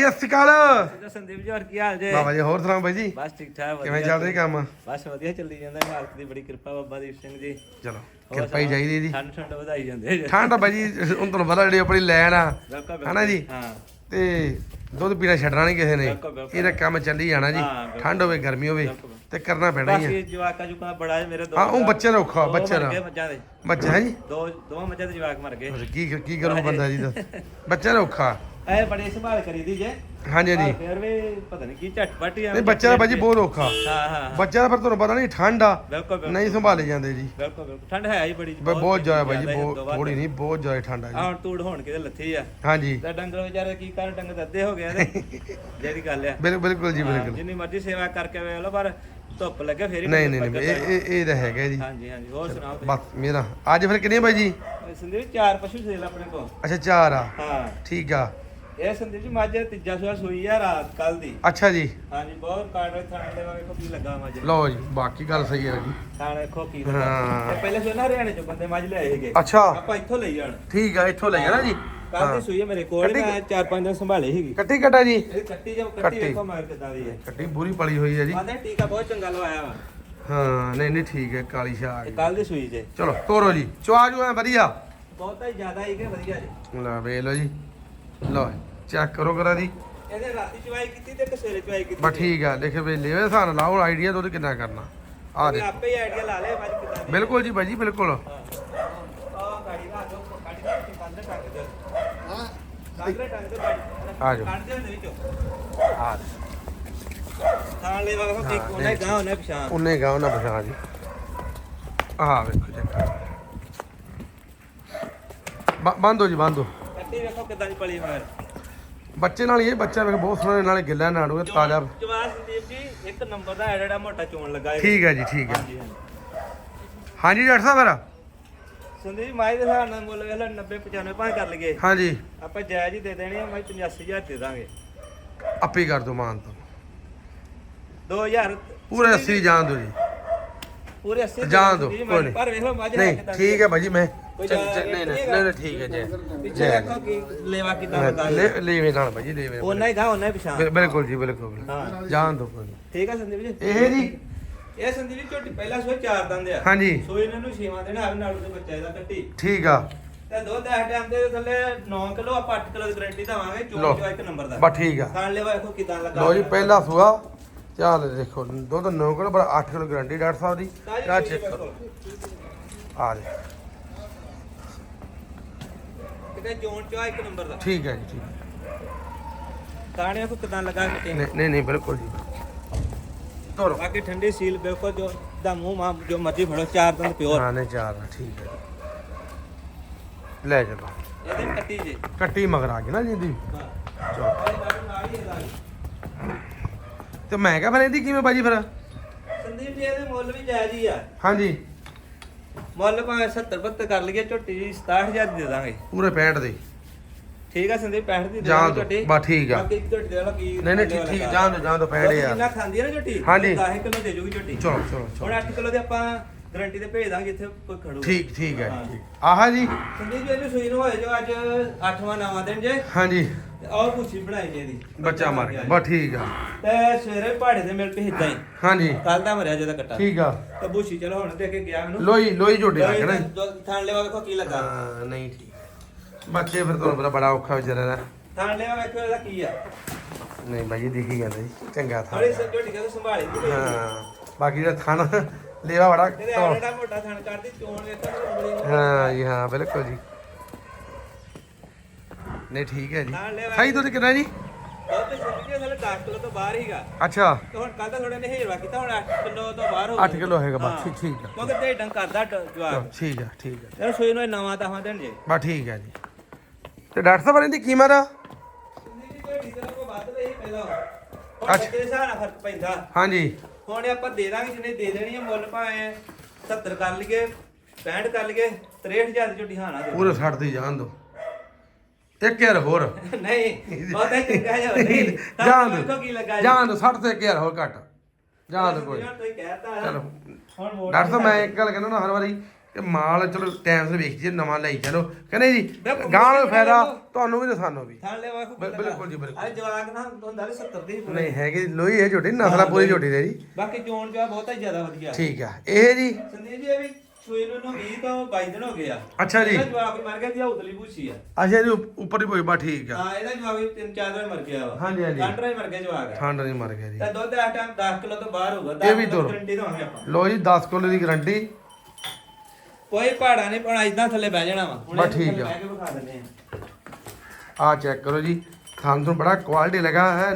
ਸਤਿ ਸ਼੍ਰੀ ਅਕਾਲ। ਜੀ ਸੰਦੀਪ ਜੀ ਹੋਰ ਕੀ ਹਾਲ ਜੇ? ਬਾਬਾ ਜੀ ਹੋਰ ਸੁਣਾਓ ਬਾਈ ਜੀ? ਬਸ ਠੀਕ ਠਾਕ ਕਿਵੇਂ ਚੱਲ ਰਿਹਾ ਕੰਮ? ਬਸ ਵਧੀਆ ਚੱਲੀ ਜਾਂਦਾ ਮਾਲਕ ਦੀ ਬੜੀ ਕਿਰਪਾ ਬਾਬਾ ਦੀਪ ਸਿੰਘ ਜੀ ਚਲੋ ਕਿਰਪਾ ਹੀ ਚਾਹੀਦੀ ਜੀ। ਠੰਡ ਠੰਡ ਵਧਾਈ ਜਾਂਦੇ ਜੀ। ਠੰਡ ਬਾਈ ਜੀ ਹੁਣ ਤੁਹਾਨੂੰ ਪਤਾ ਜਿਹੜੀ ਆਪਣੀ ਲੈਣ ਆ ਹਨਾ ਜੀ? ਹਾਂ। ਤੇ ਦੁੱਧ ਪੀਣਾ ਛੱਡਣਾ ਨਹੀਂ ਕਿਸੇ ਨੇ। ਇਹਦਾ ਕੰਮ ਚੱਲੀ ਜਾਣਾ ਜੀ। ਠੰਡ ਹੋਵੇ ਗਰਮੀ ਹੋਵੇ। ਤੇ ਕਰਨਾ ਪੈਣਾ ਹੀ ਆ। ਬਾਕੀ ਜਵਾਕਾ ਜੁਕਾ ਬੜਾ ਹੈ ਮੇਰੇ ਦੋ ਹਾਂ ਉਹ ਬੱਚੇ ਦਾ ਔਖਾ ਬੱਚੇ ਦਾ। ਬੱਚਾ ਹੈ ਜੀ? ਦੋ ਦੋ ਮੱਝਾਂ ਦੇ ਜਵਾਕ ਮਰ ਗਏ। ਕੀ ਕੀ ਕਰੂ ਬੰਦਾ ਜੀ ਦੱਸ? ਬੱਚੇ ਦਾ ਔਖਾ। ਐ ਬੜੀ ਸੰਭਾਲ ਕਰੀਦੀ ਜੇ। ਹਾਂਜੀ ਹਾਂਜੀ। ਫਿਰ ਵੀ ਪਤਾ ਨਹੀਂ ਕੀ ਝਟਪਟ ਹੀ ਆ ਨਹੀਂ ਬੱਚੇ ਦਾ ਬਾਈ ਜੀ ਬਹੁਤ ਔਖਾ। ਹਾਂ ਹਾਂ ਹਾਂ। ਬੱਚਾ ਦਾ ਫਿਰ ਤੁਹਾਨੂੰ ਪਤਾ ਨਹੀਂ ਠੰਡ ਆ। ਬਿਲਕੁਲ ਬਿਲਕੁਲ। ਨਹੀਂ ਸੰਭਾਲੇ ਜਾਂਦੇ ਜੀ। ਬਿਲਕੁਲ ਬਿਲਕੁਲ। ਠੰਡ ਹੈ ਹੀ ਬੜੀ ਬ- ਬਹੁਤ ਜ਼ਿਆਦਾ ਬਾਈ ਜੀ ਜ਼ਿਆਦਾ ਬਹੁਤ ਦੋ ਵਾਰ ਥੋੜੀ ਨਹੀਂ ਬਹੁਤ ਜ਼ਿਆਦਾ ਠੰਡ ਆ ਆਹ ਜੀ। ਹੁਣ ਤੂੜ ਹੋਣ ਕਿਤੇ ਲੱਥੀ ਆ। ਹਾਂਜੀ। ਤੇ ਡੰਗਰ ਵਿਚਾਰੇ ਕੀ ਕਰਨ ਡੰਗਰ ਤਾਂ ਅੱਧੇ ਹੋ ਗਏ ਤੇ। ਜਿਹੜੀ ਗੱਲ ਆ। ਬਿਲ- ਬਿਲਕੁਲ ਜੀ ਹਾਂ, ਬਿਲਕੁਲ। ਜਿੰਨੀ ਮਰਜ਼ੀ ਸੇਵਾ ਕਰਕੇ ਵੇਖ ਲਓ ਪਰ ਧੁੱਪ ਲੱਗੇ ਫੇਰ ਹੀ ਨਹੀਂ ਨਹੀਂ ਬੰਦਾ ਨਹੀਂ ਇਹ ਇਹ ਇਹ ਤਾਂ ਹੈਗਾ ਜੀ। ਹਾਂਜੀ ਹਾਂਜੀ ਹੋਰ ਸੁਣਾਓ? ਬਸ ਮੇਰਾ। ਅੱਜ ਫਿਰ ਕਿੰਨੇ ਬਾਈ ਜੀ ਸੰਦੀਪ ਚਾਰ ਪਸ਼ੂ ਸੇਲ ਆਪਣੇ ਕੋਲ। ਅੱਛਾ ਚਾਰ ਆ। ਹਾਂ। ਠੀਕ ਆ। ਇਹ ਸੰਦੀਪ ਜੀ ਮੱਝ ਤੀਜਾ ਸੂਆ ਸੂਈ ਆ ਰਾਤ ਕੱਲ ਦੀ। ਅੱਛਾ ਜੀ। ਹਾਂਜੀ ਬਹੁਤ ਕਾਰਡ ਥਾਣੇ ਦੇ ਵੇਖੋ ਕੀ ਲੱਗਾ ਮੱਝ ਲਓ ਜੀ ਬਾਕੀ ਗੱਲ ਸਹੀ ਹੈ ਜੀ। ਥਾਣੇ ਵੇਖੋ ਕੀ ਹਾਂ। ਲੱਗਾ। ਇਹ ਪਹਿਲੇ ਸੂਆ ਨਾ ਹਰਿਆਣੇ ਚੋਂ ਬੰਦੇ ਮੱਝ ਲਿਆਏ ਸੀਗੇ। ਅੱਛਾ। ਆਪਾਂ ਇੱਥੋਂ ਲਈ ਜਾਣ। ਠੀਕ ਆ ਇੱਥੋਂ ਲੈ ਜਾਣਾ ਜੀ। ਕੱਲ ਦੀ ਸੂਈ ਆ ਮੇਰੇ ਕੋਲ ਕੱਟੀ- ਮੈਂ ਚਾਰ ਪੰਜ ਦਿਨ ਸੰਭਾਲੇ ਸੀਗੀ। ਕੱਟੀ ਕੱਟਾ ਜੀ? ਇਹ ਕੱਟੀ ਜਦ ਕੱਟੀ। ਕੱਟੀ। ਵੇਖੋ ਮਗਰ ਕਿਦਾਂ ਦੀ ਹੈ। ਕੱਟੀ ਪੂਰੀ ਪਲੀ ਹੋਈ ਹੈ ਜੀ। ਆਂਦੇ ਟੀਕਾ ਬਹੁਤ ਚੰਗਾ ਲਵਾਇਆ ਵਾ। ਹਾਂ ਨਹੀਂ ਨਹੀਂ ਠੀਕ ਹੈ ਕਾਲੀ ਇਹ ਦੀ ਸੂਈ ਜੇ। ਚਲੋ ਤੋਰੋ ਜੀ। ਚਵਾ ਜੂ ਐ ਵਧੀਆ। ਬਹੁਤਾ ਹੀ ਜ਼ਿਆਦਾ ਹੀ ਕਿ ਵਧੀਆ ਜੀ। ਲੈ ਵੇ ਲਓ ਜੀ। ਲਓ ਚੈੱਕ ਕਰੋ ਕਰਾ ਦੀ। ਇਹਦੇ ਰਾਤੀ ਚਵਾਈ ਕੀਤੀ ਤੇ ਕਸੇਰੇ ਚਵਾਈ ਕੀਤੀ। ਬਸ ਠੀਕ ਆ ਲਿਖ ਵੇ ਲੈਵੇ ਨਾਲ ਲਾਓ ਆਈਡੀਆ ਤੋਂ ਕਿੰਨਾ ਕਰਨਾ। ਆ ਦੇ ਆਪੇ ਹੀ ਆਈਡੀਆ ਲਾ ਲਿਆ ਮੱਝ ਕਿਦਾਂ ਬਿਲਕੁਲ ਜੀ ਬਾਈ ਜੀ ਬਿਲਕੁਲ ਆ ਗਾੜੀ ਲਾ ਦੋ ਗਾੜੀ ਦਾ ਕੰਧ ਟੱਕ ਦੇ ਹਾਂ। ਟੱਕ ਦੇ ਗਾੜੀ। ਆ ਜਾਓ। ਕੱਢ ਦੇ ਉਹਦੇ ਵਿੱਚੋਂ। ਆ ਦੇ ਥਾਂ ਲੈ ਵਾ ਕਿ ਹਾਂ, ਉਹਨੇ ਗਾਂ ਉਹਨੇ ਪਛਾਣ। ਉਹਨੇ ਗਾ ਉਹਨਾਂ ਪਛਾਣ ਜੀ। ਆਹ ਵੇਖੋ ਚੈੱਕ ਬੰਦ ਹੋ ਜੀ ਬੰਦ ਹੋ। ਕੱਟੀ ਵੇਖੋ ਕਿਦਾਂ ਦੀ ਪਲੀ ਮਗਰ ਬੱਚੇ ਨਾਲ ਹੀ ਇਹ ਬੱਚਾ ਵੇਖ ਬਹੁਤ ਸੋਹਣਾ ਨਾਲੇ ਗਿੱਲਾ ਨਾੜੂ ਤਾਜ਼ਾ। ਜਵਾਸ ਸੰਦੀਪ ਜੀ ਇੱਕ ਨੰਬਰ ਦਾ ਐਡਾ ਮੋਟਾ ਚੋਣ ਲੱਗਾ ਇਹ। ਠੀਕ ਹੈ ਜੀ ਠੀਕ ਹੈ। ਹਾਂਜੀ ਹਾਂਜੀ। ਹਾਂਜੀ ਡਾਕਟਰ ਸਾਹਿਬ ਮੇਰਾ ਸੰਦੀਪ ਮਾਈ ਦੇ ਹਿਸਾਬ ਨਾਲ ਮੁੱਲ ਵੇਖ ਲੈ 90 95 ਭਾਂ ਕਰ ਲਈਏ। ਹਾਂਜੀ। ਆਪਾਂ ਜਾਇਜ਼ ਹੀ ਦੇ ਦੇਣੀ ਆ ਮੈਂ 85000 ਦੇ ਦਾਂਗੇ। ਆਪੇ ਕਰ ਦੋ ਮਾਨ ਤੋਂ। 2000 ਪੂਰੇ 80 ਜਾਣ ਦੋ ਜੀ। ਪੂਰੇ 80 ਜਾਣ ਦਿਓ, ਕੋਈ ਨਹੀਂ। ਪਰ ਵੇਖੋ ਮੱਝ ਹੈ ਨਹੀਂ ਦੀ ਠੀਕ ਹੈ ਭਾਜੀ ਮੈਂ ਨਹੀਂ ਨਹੀਂ ਠੀਕ ਹੈ ਜੀ। ਜੈ ਲੇਵਾ ਕਿਦਾਂ ਲੈ ਲੈਵੇ ਨਾਲ ਭਾਜੀ ਲੈਵੇ ਉਹਨਾਂ ਹੀ ਗਾ ਉਹਨਾਂ ਹੀ ਪਛਾਣ। ਬਿਲ- ਬਿਲਕੁਲ ਜੀ ਬਿਲਕੁਲ ਜਾਣ ਦੋ ਕੋਈ। ਠੀਕ ਹੈ ਸੰਦੀਪ ਜੀ। ਇਹ ਜੀ? ਇਹ ਸੰਦੀਪ ਜੀ ਝੋਟੀ ਪਹਿਲਾ ਸੋਏ ਚਾਰ ਦੰਦ ਆ। ਹਾਂਜੀ। ਸੋਏ ਇਹਨਾਂ ਨੂੰ ਛੇਵਾਂ ਦੇਣਾ ਆ ਨਾਲੂ ਦੇ ਬੱਚੇ ਦਾ ਕੱਟੀ। ਠੀਕ ਆ। ਤੇ ਦੁੱਧ ਇਸ ਟਾਈਮ ਦੇ ਥੱਲੇ 9 ਕਿਲੋ ਆਪਾਂ 8 ਕਿਲੋ ਦੀ ਗਾਰੰਟੀ ਦਵਾਂਗੇ ਲਓ। ਚੋਂ ਚੋ ਇੱਕ ਨੰਬਰ ਦਾ। ਬਸ ਠੀਕ ਆ। ਖਾਣ ਲੈਵਾ ਵੇਖੋ ਕਿਦਾਂ ਲੱਗਾ ਲੋ ਜੀ ਪਹਿਲਾ ਸੂਆ। ਚੱਲ ਦੇਖੋ ਦੁੱਧ 9 ਕਿਲੋ ਪਰ 8 ਕਿਲੋ ਗਰੰਟੀ ਡਾਕਟਰ ਸਾਹਿਬ ਦੀ। ਆ ਚੈੱਕ। ਕਰੋ ਆ ਜੀ ਕਿਤੇ ਜੋਨ ਚੋ ਇੱਕ ਨੰਬਰ ਦਾ। ਠੀਕ ਹੈ ਜੀ ਠੀਕ ਹੈ। ਕਾਣੇ ਵੇਖੋ ਕਿਦਾਂ ਲੱਗਾ ਕੱਟੀ ਨਹੀਂ ਨਹੀਂ ਨਹੀਂ ਬਿਲਕੁਲ ਜੀ। ਤੋਰੋ ਬਾਕੀ ਠੰਡੀ ਸੀਲ ਬਿਲਕੁਲ ਜੋ ਦਾ ਮੂੰਹ ਮਾਂ ਜੋ ਮਰਜ਼ੀ ਫੜੋ ਚਾਰ ਦੰਦ ਪਿਓਰ ਹਾਂ ਨਹੀਂ ਚਾਰ ਆ, ਠੀਕ ਹੈ। ਜੀ। ਲੈ ਚਲੋ। ਇਹਦੇ ਕੱਟੀ ਜੇ। ਕੱਟੀ ਮਗਰ ਆ ਗਈ ਨਾ ਜਿੰਦੀ ਹਾਂ। ਚਲੋ ਇਹ ਨਾਲ ਨਾਲ ਹੀ ਇਹਦਾ ਤੇ ਮੈਂ ਕਿਹਾ ਫਿਰ ਇਹਦੀ ਕਿਵੇਂ ਬਾਜੀ ਫਿਰ? ਸੰਦੀਪ ਜੀ ਇਹਦੇ ਮੁੱਲ ਵੀ ਜਾਇਜ਼ ਹੀ ਆ। ਹਾਂਜੀ। ਮੁੱਲ ਭਾਵੇਂ 70 72 ਕਰ ਲਈਏ ਝੋਟੀ ਜੀ 67000 ਦੀ ਦੇ ਦਾਂਗੇ। ਪੂਰੇ 65 ਦੇ। ਠੀਕ ਆ ਸੰਦੀਪ 65 ਦੀ ਦੇ ਦਿਓ, ਝੋਟੀ। ਬਸ ਠੀਕ ਆ। ਬਾਕੀ ਝੋਟੀ ਦੇ ਲਓ ਕੀ ਨਹੀਂ ਨਹੀਂ ਠੀਕ ਠੀਕ ਦੋ ਜਾਣ ਦੋ 65 ਦੁੱਧ ਯਾਰ ਜਿੰਨਾ ਖਾਂਦੀ ਹੈ ਨਾ ਝੋਟੀ? ਹਾਂਜੀ। 10 ਕਿਲੋ ਦੇ ਜੂਗੀ ਝੋਟੀ। ਚਲੋ ਚਲੋ ਹੁਣ ਚਲੋ 8 ਕਿਲੋ ਦੇ ਆਪਾਂ ਗਾਰੰਟੀ ਤੇ ਭੇਜ ਦਾਂਗੇ ਇੱਥੇ ਕੋਈ ਖੜੂ। ਠੀਕ ਠੀਕ ਹੈ। ਠੀਕ। ਆਹਾ ਜੀ। ਸੰਦੀਪ ਜੀ ਇਹਨੂੰ ਸੂਈ ਨੂੰ ਹੋਏ ਜੋ ਅੱਜ 8ਵਾਂ 9ਵਾਂ ਦਿਨ ਜੇ। ਹਾਂਜੀ। ਆਹ ਪੁੱਛੀ ਬਣਾਈ ਜੇ ਦੀ ਬੱਚਾ ਮਰ ਗਿਆ। ਬਸ ਠੀਕ ਆ। ਤੇ ਸਵੇਰੇ ਪਹਾੜੇ ਤੇ ਮਿਲ ਪਈ ਹਿੱਦਾਂ ਹੀ। ਹਾਂਜੀ। ਕੱਲ ਦਾ ਮਰਿਆ ਜਿਹਦਾ ਕੱਟਾ। ਠੀਕ ਆ। ਤੇ ਬੂਸ਼ੀ ਚਲੋ ਹੁਣ ਦੇ ਕੇ ਗਿਆ ਮੈਨੂੰ। ਲੋਈ ਲੋਈ ਝੋਟੇ ਲੱਗ ਨਾ। ਥਾਣ ਲੈਵਾ ਵੇਖੋ ਕੀ ਲੱਗਾ। ਹਾਂ ਨਹੀਂ ਠੀਕ। ਬੱਚੇ ਫਿਰ ਤੁਹਾਨੂੰ ਪਤਾ ਬੜਾ ਔਖਾ ਵਿਚਾਰਾ ਥਾਣ ਲੈਵਾ ਵੇਖੋ ਇਹਦਾ ਕੀ ਆ। ਨਹੀਂ ਜੀ ਦਿਖੀ ਜਾਂਦਾ ਜੀ। ਚੰਗਾ ਥਾ ਥੋੜੀ ਝੋਟੀ ਕਹਿੰਦੇ ਸੰਭਾਲੀ ਦੀ ਪਈ ਹਾਂ ਬਾਕੀ ਜਿਹੜਾ ਥਣ ਲੇਵਾ ਬੜਾ ਇਹਦੇ ਮੋਟਾ ਥਾਣ ਕਰਦੀ ਚੋਣ ਵੇਖੋ ਨੂੰ। ਹਾਂ ਜੀ ਹਾਂ ਬਿਲਕੁਲ ਜੀ। ਨਹੀਂ ਠੀਕ ਹੈ ਜੀ। ਨਾਲ ਦੁੱਧ ਕਿੰਨਾ ਜੀ? ਦੁੱਧ ਛੁੱਟੀ ਦੇ ਥੱਲੇ 10 ਕਿਲੋ ਤੋਂ ਬਾਹਰ ਹੀਗਾ। ਅੱਛਾ। ਤੇ ਹੁਣ ਕੱਲ ਤਾਂ ਥੋੜਾ ਨੇ ਹੇਰਵਾ ਕੀਤਾ ਹੁਣ 8 ਕਿਲੋ ਤੋਂ ਬਾਹਰ ਹੋ 8 ਕਿਲੋ ਹੈਗਾ ਬਸ ਹਾਂ। ਠੀਕ ਠੀਕ ਆ ਮਗਰ ਤੇ ਡੰਗ ਕਰਦਾ ਡ- ਜਵਾਕ। ਚਲੋ, ਠੀਕ ਆ ਠੀਕ ਆ ਯਾਰ ਸੋਈ ਨੂੰ ਇਹ ਨਵਾਂ ਤਾਂ ਦੇਣ ਜੇ। ਬਸ ਠੀਕ ਹੈ ਜੀ। ਤੇ ਡਾਕਟਰ ਸਾਹਿਬ ਇਹਦੀ ਕੀਮਤ? ਆ ਸੰਦੀਪ ਜੀ ਢੇਡੀ ਤੇ ਕੋ ਵੱਧ ਰਹੀ ਪਹਿਲਾਂ ਅੱਛਾ। ਅੱਛਾ ਕਿਹਦੇ ਹਿਸਾਬ ਨਾਲ ਫ਼ਰਕ ਪੈਂਦਾ। ਹਾਂਜੀ। ਹੁਣ ਇਹ ਆਪਾਂ ਦੇ ਦਾਂਗੇ ਜਿਹਨੇ ਦੇ ਦੇਣੀ ਹੈ ਮੁੱਲ ਭਾਵੇਂ 70 ਕਰ ਲਈਏ 65 ਕਰ ਲਈਏ 63000 ਦੀ ਝੋਟੀ ਹਾਣਾ ਦੇ। ਪੂਰੇ 60 ਦੀ ਜਾਣ ਦੋ। ਇੱਕ ਹਜ਼ਾਰ ਹੋਰ। ਨਹੀਂ ਬਹੁਤਾ ਚੰਗਾ ਜਿਹਾ ਨਹੀਂ ਜਾਣ ਵੇਖੋ ਦੋ। ਕੀ ਲੱਗਾ ਜਾਣ ਦੋ 60 ਤੇ ਇੱਕ ਹਜ਼ਾਰ ਹੋਰ ਘੱਟ। ਜਾਣ ਦੋ ਕੋਈ। ਤੁਸੀਂ ਕਹਿਤਾ ਚਲੋ। ਹੁਣ ਮੋੜ ਡਾਕਟਰ ਸਾਹਿਬ ਮੈਂ ਇੱਕ ਗੱਲ ਕਹਿੰਦਾ ਨਾ ਹਰ ਵਾਰੀ ਕਿ ਮਾਲ ਚਲੋ ਟਾਈਮ ਸਿਰ ਵੇਖ ਜੀ ਨਵਾਂ ਲਈ ਚਲੋ। ਕਹਿੰਦੇ ਜੀ ਗਾਂ ਨੂੰ ਬਿਲਕੁਲ, ਫਾਇਦਾ। ਤੁਹਾਨੂੰ ਵੀ ਤੇ ਸਾਨੂੰ ਵੀ। ਬਿਲਕੁਲ ਜੀ, ਬਿਲਕੁਲ। ਅੱਜ ਜਵਾਕ ਨਾ ਹੁੰਦਾ ਨੇ 70 ਦੀ। ਨਹੀਂ ਹੈਗੀ ਲੋਈ ਹੈ ਝੋਟੀ ਨਸਲਾ ਪੂਰੀ ਝੋਟੀ ਦੇ ਜੀ ਬਾਕੀ ਚੋਣ ਜੋ ਬਹੁਤ ਹੀ ਜ਼ਿਆਦਾ ਵਧੀਆ। ਠੀਕ ਆ। ਇਹ ਜੀ। ਸੰਦੀਪ ਜੀ ਇਹ ਵੀ। ਸੂਏ ਨੂੰ ਨੂੰ 20 ਤੋਂ 22 ਦਿਨ ਹੋ ਗਏ ਆ। ਅੱਛਾ ਜੀ। ਇਹਦਾ ਜਵਾਕ ਵੀ ਮਰ ਗਿਆ ਜੀ ਉਤਲੀ ਭੂਸੀ ਆ। ਅੱਛਾ ਜੀ ਉੱਪ- ਉੱਪਰ ਹੀ ਹੋਈ ਬਾ ਠੀਕ ਆ। ਹਾਂ ਇਹਦਾ ਜਵਾਕ ਵੀ ਤਿੰਨ ਚਾਰ ਦਿਨ ਮਰ ਗਿਆ ਵਾ। ਹਾਂਜੀ, ਹਾਂਜੀ। ਕੰਟਰਾ ਹੀ ਮਰ ਗਿਆ ਜਵਾਕ। ਠੰਡ ਨਹੀਂ ਮਰ ਗਿਆ ਜੀ। ਤੇ ਦੁੱਧ ਇਸ ਟਾਈਮ 10 ਕਿਲੋ ਤੋਂ ਬਾਹਰ ਹੋਊਗਾ। ਇਹ ਵੀ 10 ਕਿਲੋ ਤੁਰ। ਗਰੰਟੀ ਦਵਾਂਗੇ ਆਪਾਂ ਲੋ ਜੀ 10 ਕਿਲੋ ਦੀ ਗਾਰੰਟੀ ਕੋਈ ਪਹਾੜਾ ਨਹੀਂ ਪਾਉਣਾ ਇਦਾਂ ਥੱਲੇ ਬਹਿ ਜਾਣਾ ਵਾ। ਹੁਣ ਬਸ ਇਹਨੂੰ ਠੀਕ ਥੱਲੇ ਆ। ਬਹਿ ਕੇ ਵਿਖਾ ਦਿੰਦੇ ਆ। ਆ ਚੈੱਕ ਕਰੋ ਜੀ। ਥਾਂ ਤੋਂ ਬੜਾ ਕੁਆਲਿਟੀ ਲੱਗਾ ਹੈ।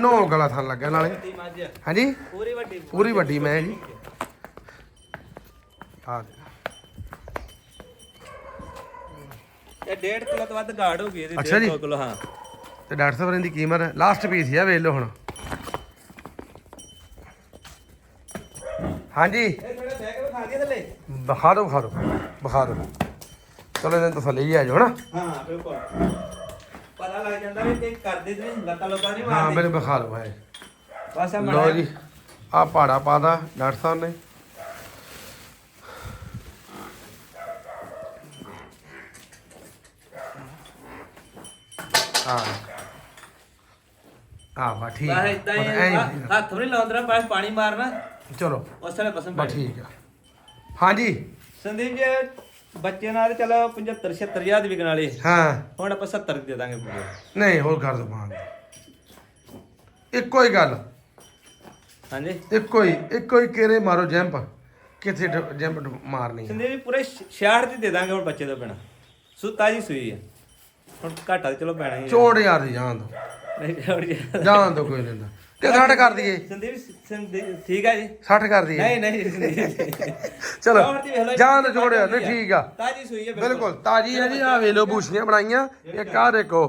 ਨੋ ਗਲਾ ਥਾਂ ਲੱਗਾ ਨਾਲੇ। ਵੱਡੀ ਮੱਝ ਆ, ਹਾਂਜੀ? ਪੂਰੀ ਵੱਡੀ ਪੂਰੀ ਵੱਡੀ ਮੈਂ ਜੀ। ਆ ਇਹ 1.5 ਕਿਲੋ ਤੋਂ ਵੱਧ ਗਾੜ ਹੋ ਗਈ ਇਹਦੀ ਅੱਛਾ ਜੀ। 1.5 ਕਿਲੋ ਹਾਂ। ਤੇ ਡਾਕਟਰ ਸਾਹਿਬ ਦੀ ਕੀਮਤ ਲਾਸਟ ਪੀਸ ਆ ਵੇਖ ਲਓ ਹੁਣ। ਹਾਂਜੀ। ਇਹ ਥੋੜਾ ਕੇ ਵਿਖਾ ਥੱਲੇ ਦੋ ਬਖਾ ਦੋ ਬਖਾ ਦੋ ਚਲੋ ਇਹਨਾਂ ਤਸੱਲੀ ਜੀ ਆ ਜਾਓ ਨਾ ਹਾਂ ਬਿਲਕੁਲ। ਪਤਾ ਲੱਗ ਜਾਂਦਾ ਵੀ ਕਿ ਕਰਦੇ ਤੇ ਲੱਤਾਂ ਲੋਕਾਂ ਨਹੀਂ ਹਾਂ ਮਾਰਦੇ। ਮੇਰੇ ਬਖਾ ਦੋ ਭਾਈ ਬਸ ਆ ਲੋ ਮਾੜਾ ਜੀ ਆ ਪਹਾੜਾ ਪਾਦਾ ਡਾਕਟਰ ਸਾਹਿਬ ਨੇ। ਆ ਆ ਬਾ ਠੀਕ ਬਸ। ਇਦਾਂ ਹੀ ਐਂ ਹੀ ਆ, ਹੱਥ ਵੀ ਲਾਉਂਦਰਾ ਬਸ ਪਾਣੀ ਮਾਰਨਾ। ਚਲੋ। ਉਸ ਵੇਲੇ ਬਸਮ ਬਾ ਠੀਕ ਆ। ਹਾਂਜੀ। ਸੰਦੀਪ ਜੀ ਬੱਚੇ ਨਾਲ ਤੇ ਚਲੋ 75 76 ਹਜ਼ਾਰ ਦੀ ਵਿਕਣ ਵਾਲੀ। ਹਾਂ। ਹੁਣ ਆਪਾਂ 70 ਦੀ ਦੇ ਦਾਂਗੇ ਪੂਰੇ। ਨਹੀਂ ਹੋਰ ਕਰ ਦੋ ਮਾਨ ਇੱਕੋ ਹੀ ਗੱਲ। ਹਾਂਜੀ। ਇੱਕੋ ਹੀ ਇੱਕੋ ਹੀ ਕੇਰੇ ਮਾਰੋ ਜੰਪ। ਕਿੱਥੇ ਡ- ਜੰਪ ਡ- ਮਾਰਨੀ ਆ। ਸੰਦੀਪ ਜੀ ਪੂਰੇ 66 ਦੀ ਦੇ ਦਾਂਗੇ ਹੁਣ ਬੱਚੇ ਤੋਂ ਬਿਨਾ। ਸੁੱਤਾ ਜੀ ਸੂਈ ਹੈ ਹੁਣ ਘਾਟਾ ਤੇ ਚਲੋ ਪੈਣਾ ਹੀ ਹੈ। ਚੋੜ ਯਾਰ ਜਾਣ ਦੋ। ਨਹੀਂ ਜੀ ਜਾਣ ਦੋ ਕੋਈ ਨਹੀਂ ਤੇ। 60 ਕਰ ਦਈਏ? ਸੰਦੀਪ ਸੰਦੀਪ ਠੀਕ ਹੈ ਜੀ। 60 ਕਰ ਦਈਏ। ਨਹੀਂ ਨਹੀਂ ਸੰਦੀਪ ਜੀ। ਚਲੋ ਚੌੜ ਦੀ ਵੇਖ ਲਓ, ਜਾਣ ਦੋ ਜੋੜਿਆ ਨਹੀਂ ਠੀਕ ਆ। ਤਾਜੀ ਸੂਈ ਹੈ ਬਿਲਕੁਲ। ਤਾਜੀ ਹੈ ਜੀ। ਆ ਵੇਖ ਲਓ ਬੂਸ਼ੀਆਂ ਬਣਾਈਆਂ। ਇੱਕ ਆ ਦੇਖੋ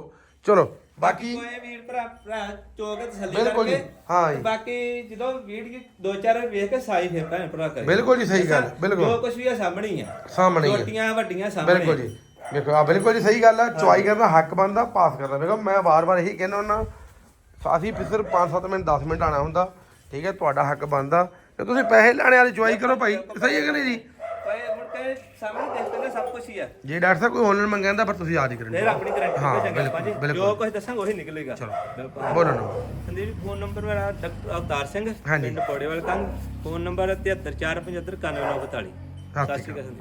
ਚਲੋ ਬਾਕੀ ਕੋਈ ਵੀਰ ਭਰਾ ਭਰਾ ਚੋ ਕੇ ਤਸੱਲੀ ਬਿਲਕੁਲ ਜੀ, ਹਾਂ ਜੀ। ਬਾਕੀ ਜਦੋਂ ਵੀਡੀਓ ਦੋ ਚਾਰ ਵੇਖ ਕੇ ਸਾਈ ਫਿਰ ਭੈਣ ਭਰਾ ਕਰੇ। ਬਿਲਕੁਲ ਜੀ, ਸਹੀ ਗੱਲ, ਬਿਲਕੁਲ। ਜੋ ਕੁਝ ਵੀ ਆ ਸਾਹਮਣੇ ਹੀ ਆ। ਸਾਹਮਣੇ ਹੀ ਆ। ਛੋਟੀਆਂ ਵੱਡੀਆਂ ਸਾਹਮਣੇ ਬਿਲਕੁਲ ਜੀ। ਦੇਖੋ ਆ ਬਿਲਕੁਲ ਜੀ ਸਹੀ ਗੱਲ ਆ। ਚੁਆਈ ਕਰਨਾ ਹੱਕ ਬਣਦਾ ਪਾਸ ਕਰਦਾ ਵੇਖੋ ਮੈਂ ਵਾਰ-ਵਾਰ ਇਹੀ ਕਹਿੰਦਾ ਹੁੰਦਾ ਅਸੀਂ ਪਿਸਰ 5-7 ਮਿੰਟ 10 ਮਿੰਟ ਆਣਾ ਹੁੰਦਾ। ਠੀਕ ਹੈ ਤੁਹਾਡਾ ਹੱਕ ਬਣਦਾ। ਤੇ ਤੁਸੀਂ ਪੈਸੇ ਲੈਣੇ ਵਾਲੀ ਚੁਆਈ ਕਰੋ ਭਾਈ। ਸਹੀ ਹੈ ਕਿ ਨਹੀਂ ਜੀ? ਕੋਈ ਮੁੜ ਕੇ ਸਾਹਮਣੇ ਦੇਖਦੇ ਨੇ ਸਭ ਕੁਝ ਹੀ ਆ। ਜੇ ਡਾਕਟਰ ਸਾਹਿਬ ਕੋਈ ਆਨਲਾਈਨ ਮੰਗਾਂਦਾ ਪਰ ਤੁਸੀਂ ਆਜ ਹੀ ਫਿਰ ਕਰਨੀ ਆਪਣੀ ਗਰੰਟੀ ਹਾਂ, ਬਿਲਕੁਲ, ਜੋ ਕੁਝ ਦੱਸਾਂਗੇ ਉਹੀ ਨਿਕਲੇਗਾ। ਚਲੋ। ਬੋਲੋ ਨਾ। ਸੰਦੀਪ ਫੋਨ ਨੰਬਰ ਮੇਰਾ ਡਾਕਟਰ ਅਵਤਾਰ ਸਿੰਘ। ਪਿੰਡ ਪੌੜੇਵਾਲ ਕੰਗ। ਫੋਨ ਨੰਬਰ 7345599942 ਸਤਿ ਸ਼੍ਰੀ ਅਕਾਲ